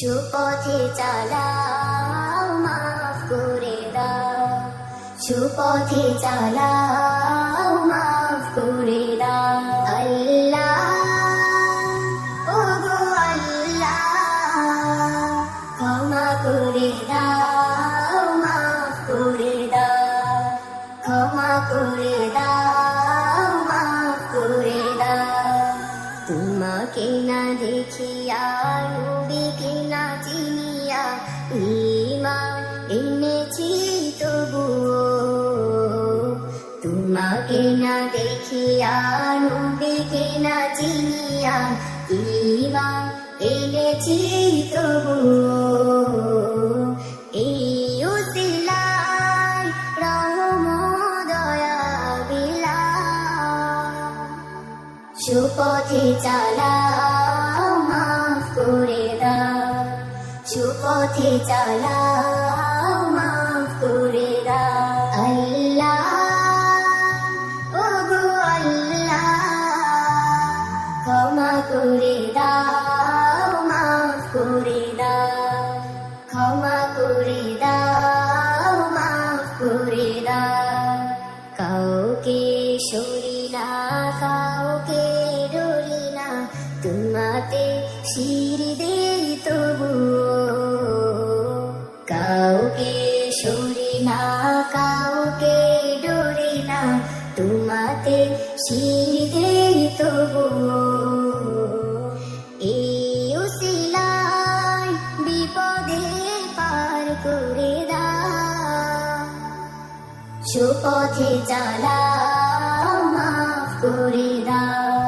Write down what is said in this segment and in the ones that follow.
সুপথে চালাও, মাফ করে দাও। সুপথে চালাও, মাফ করে দাও। আল্লাহ ও গো আল্লাহ, ক্ষমা করে দাও, মাফ করে দাও। ক্ষমা করে দাও, মাফ করে দাও। তোমাকে না চিনিয়া ইমান এনেছি তবুও তোমাকে না দেখিয়া নবীকে না চিনিয়া ইমান এনেছি তবুও এই সুপথে চালাও মাফ করে দাও সুপথে চালাও মাফ করে দাও। আল্লাহ ও গো আল্লাহ, ক্ষমা করে দাও, মাফ করে দাও। ক্ষমা করে দাও, মাফ করে দাও। কাউকে সরি না, কাউকে ডরি না, তোমাতে শির দেই তবু সরি না কাউকে ডরি না তোমাতে শির তবু বিপদে পার করে দাও সুপথে চালাও মাফ করে দাও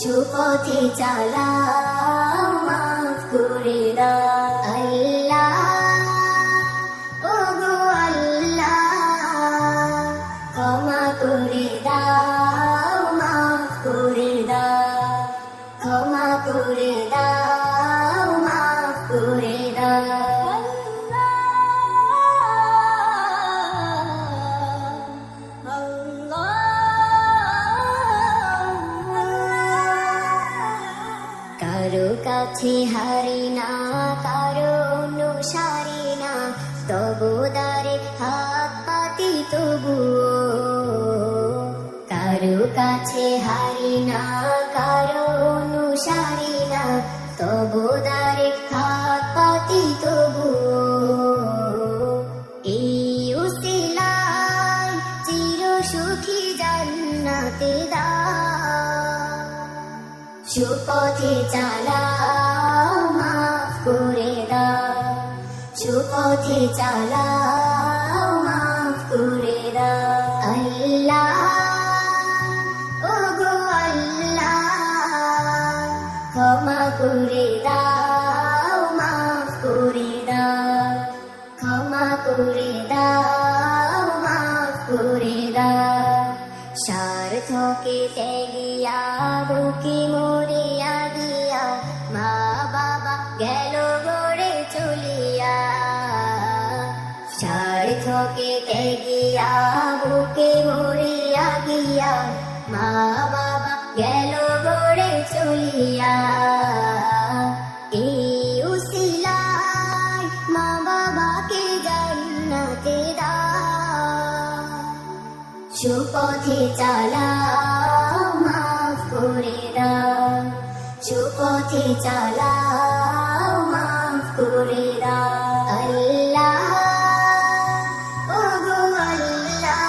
সুপথে চালাও মাফ করে দাও কাছে হারি না কারও অনুসারী না। তবু দারে হাত পাতি তবু কারও কাছে হারি না, কারও অনুসারি না। তবু দারে সুপথে চালাও মাফ করে দাও। সুপথে চালাও স্বার্থকে গিয়া বুকি মরিয়া গিয়া মা বাবা গেল গড়ে চলিয়া। স্বার্থকে গিয়া বুকে মরিয়া গিয়া মা বাবা গেল গড়ে চলিয়া। সুপথে চালা, মাফ করে দাও সুপথে চালা, মাফ করে দাও আল্লাহ, ওগো আল্লাহ,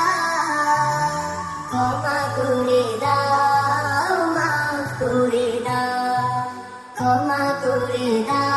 ক্ষমা করে দাও, মাফ করে দাও ক্ষমা করে দাও